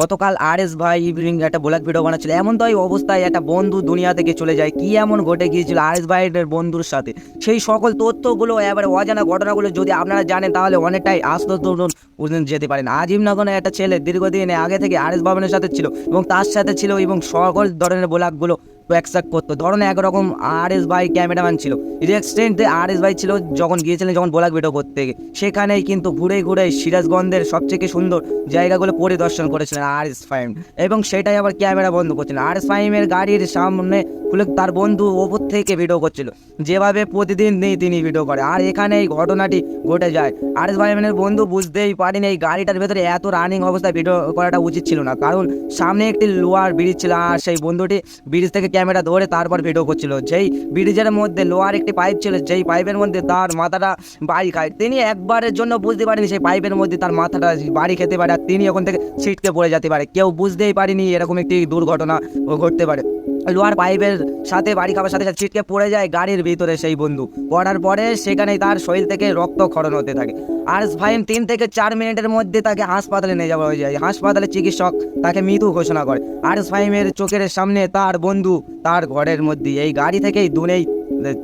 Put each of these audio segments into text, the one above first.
গতকাল R S ভাই evening একটা ব্লগ ভিডিও বানাচ্ছিল। এমন তো অবস্থায় একটা বন্ধু দুনিয়া থেকে চলে যায়। কি এমন ঘটে গিয়েছিল আর এস ভাইয়ের বন্ধুর সাথে? সেই সকল তথ্যগুলো, এবারে অজানা ঘটনাগুলো যদি আপনারা জানেন, তাহলে অনেকটাই আস্তে যেতে পারেন। আজিম নগরে একটা ছেলে দীর্ঘদিন আগে থেকে আর এস ভবনের সাথে ছিল এবং তার সাথে ছিল এবং সকল ধরনের ব্লগগুলো অ্যাকসেপ্ট করতো। ধরুন একরকম আর এস ভাই ক্যামেরাম্যান ছিল। রেক্সটেন্টে আর এস ভাই ছিল, যখন গিয়েছিলেন যখন বোলাক ভিডিও করতে সেখানেই কিন্তু ঘুরে ঘুরে সিরাজগঞ্জের সবথেকে সুন্দর জায়গাগুলো পরিদর্শন করেছিলেন আর এস ফাইম এবং সেটাই আবার ক্যামেরা বন্ধ করছিলেন। আর এস ফাইমের গাড়ির সামনে খুলে তার বন্ধু ওপর থেকে ভিডিও করছিল। যেভাবে প্রতিদিন নেই তিনি ভিডিও করে। আর এখানে এই ঘটনাটি ঘটে যায়। আর এস ফাইমের বন্ধু বুঝতেই পারেনি এই গাড়িটার ভেতরে এত রানিং অবস্থায় ভিডিও করাটা উচিত ছিল না। কারণ সামনে একটি লোয়ার ব্রিজ ছিল আর সেই বন্ধুটি ব্রিজ থেকে ক্যামেরা ধরে তারপর ভিডিও করছিল। যেই ব্রিজের মধ্যে লোহার একটি পাইপ ছিল, যেই পাইপের মধ্যে তার মাথাটা বাড়ি খায়। তিনি একবারের জন্য বুঝতে পারেনি সেই পাইপের মধ্যে তার মাথাটা বাড়ি খেতে পারে। আর তিনি ওখান থেকে ছিটকে পড়ে যেতে পারে। কেউ বুঝতেই পারেনি এরকম একটি দুর্ঘটনা ঘটতে পারে। লোহার পাইপের সাথে বাড়ি খাবার সাথে সাথে ছিটকে পড়ে যায় গাড়ির ভিতরে সেই বন্ধু। পড়ার পরে সেখানে তার শরীর থেকে রক্ত ক্ষরণ হতে থাকে। আর ফাইম তিন থেকে চার মিনিটের মধ্যে তাকে হাসপাতালে নিয়ে যাওয়া হয়ে যায়। হাসপাতালে চিকিৎসক তাকে মৃত্যু ঘোষণা করে। আর ফাইমের চোখের সামনে তার বন্ধু তার ঘরের মধ্যে এই গাড়ি থেকেই দূরেই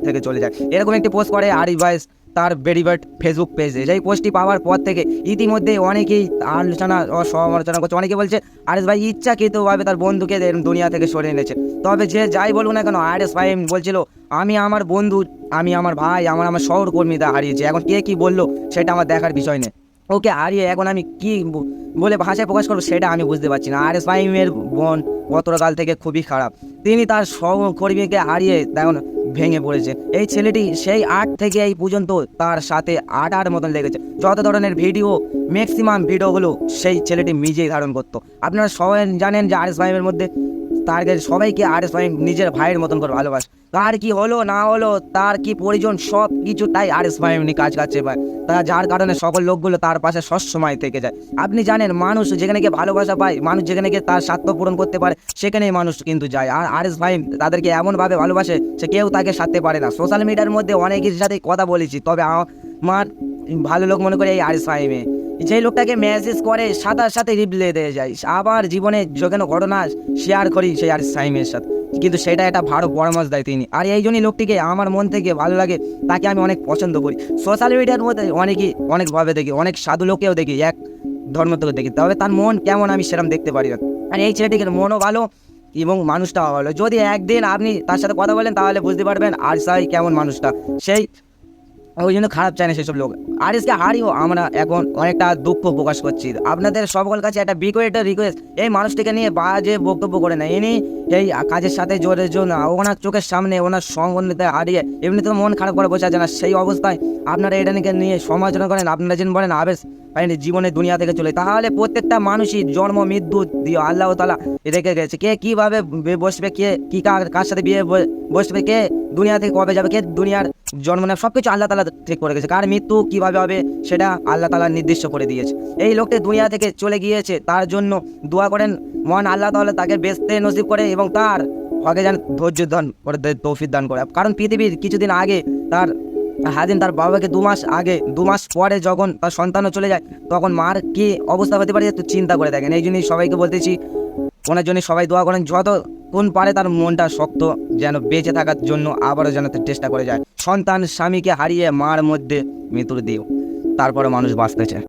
থেকে চলে যায়। এরকম একটি পোস্ট করে আরিফ ভাইস। তার ভেরিভার্ট ফেসবুক পেজে যেই পোস্টটি পাওয়ার পর থেকে ইতিমধ্যে অনেকেই আলোচনা সমালোচনা করছে। অনেকে বলছে আরএস ভাই, ইচ্ছাকৃতভাবে তার বন্ধুকে দুনিয়া থেকে সরে এনেছে। তবে যে যাই বলুন না কেন, আরএস ভাই বলছিল, আমি আমার বন্ধু, আমি আমার ভাই, আমার আমার সহকর্মীরা হারিয়েছি। এখন কে কি বলল, সেটা আমার দেখার বিষয় নেই। ওকে হারিয়ে এখন আমি কি বলে ভাষায় প্রকাশ করব, সেটা আমি বুঝতে পারছি না। আর এস ফাইমের বোন গতকাল থেকে খুবই খারাপ। তিনি তার সহকর্মীকে হারিয়ে দেখুন ভেঙে পড়েছে। এই ছেলেটি সেই আট থেকে এই পর্যন্ত তার সাথে আট আট মতন লেগেছে। যত ধরনের ভিডিও ম্যাক্সিমাম ভিডিও হলো, সেই ছেলেটি নিজেই ধারণ করতো। আপনারা সবাই জানেন যে আরিস ফাইমের মধ্যে তার কাছে সবাইকে আর ফাইম নিজের ভাইয়ের মতন করে ভালোবাসে। তার কি হলো, না হলো, তার কি পরিজন সব কিছু তাই আর এস ফাইম কাজ কাছে পায় তা যার কারণে সকল লোকগুলো তার পাশে সবসময় থেকে যায়। আপনি জানেন, মানুষ যেখানে গিয়ে ভালোবাসা পায়, মানুষ যেখানে গিয়ে তার স্বার্থ পূরণ করতে পারে, সেখানেই মানুষ কিন্তু যায়। আর আর এস ভাই তাদেরকে এমনভাবে ভালোবাসে সে কেউ তাকে সারতে পারে না। সোশ্যাল মিডিয়ার মধ্যে অনেকের সাথে কথা বলেছি, তবে আমার ভালো লোক মনে করে এই আর এস ফাইমে যেই লোকটাকে মেসেজ করে সাথে সাথে রিপ্লে দিয়ে যায়। আবার জীবনে যেখানে ঘটনা শেয়ার করি, সেই আর সাইমের সাথে। কিন্তু সেটা একটা ভালো পরামর্শ দেয় তিনি। আর এই জন্যই লোকটিকে আমার মন থেকে ভালো লাগে, তাকে আমি অনেক পছন্দ করি। সোশ্যাল মিডিয়ার মধ্যে অনেকেই অনেকভাবে দেখি, অনেক সাধু লোকেও দেখি, এক ধর্ম থেকে দেখি। তবে তার মন কেমন আমি সেরকম দেখতে পারি না। আর এই ছেলেটিকে মনও ভালো এবং মানুষটাও ভালো। যদি একদিন আপনি তার সাথে কথা বলেন, তাহলে বুঝতে পারবেন, আর সাই কেমন মানুষটা। সেই ওই জন্য খারাপ চায় না সেসব লোক। আর এসকে হারিও আমরা এখন অনেকটা দুঃখ প্রকাশ করছি। আপনাদের সকল কাছে একটা বিকোয়েট রিকোয়েস্ট এই মানুষটিকে নিয়ে বাজে বক্তব্য করে না ইনি এই কাজের সাথে জোরের জন্য ওনার চোখের সামনে ওনার সম্বন্ধে হারিয়ে এমনিতে মন খারাপ করে বসে আছে না, সেই অবস্থায় আপনারা এটা নিয়ে সমালোচনা করেন। আপনারা যেন বলেন, আবেশ পাইনি জীবনে দুনিয়া থেকে চলে তাহলে প্রত্যেকটা মানুষই জন্ম, মৃত্যু দিয়ে আল্লাহ তালা রেখে গেছে। কে কীভাবে বসবে, কে কি কার কার সাথে বিয়ে বসবে, কে দুনিয়া থেকে কবে যাবে, কে দুনিয়ার জন্ম নেওয়া সব কিছু আল্লাহ তালা ঠিক করে গেছে। কার মৃত্যু কীভাবে হবে সেটা আল্লাহ তালা নির্দিষ্ট করে দিয়েছে। এই লোকটি দুনিয়া থেকে চলে গিয়েছে, তার জন্য দোয়া করেন। মহান আল্লাহ তাহলে তাকে বেচতে নসিব করে এবং তার হকে যেন ধৈর্য দান করে তৌফিক দান করে। কারণ পৃথিবীর কিছুদিন আগে তার হাজিন তার বাবাকে দু মাস আগে, দু মাস পরে যখন তার সন্তানও চলে যায়, তখন মার কি অবস্থা হতে পারে একটু চিন্তা করে দেখেন। এই জন্যই সবাইকে বলতেছি, ওনার জন্য সবাই দোয়া করেন। যত কোন পারে তার মনটা শক্ত যেন বেঁচে থাকার জন্য আবারও যেন চেষ্টা করে যায়। সন্তান স্বামীকে হারিয়ে মার মধ্যে মৃত্যুর দিও তারপরে মানুষ বাঁচতেছে।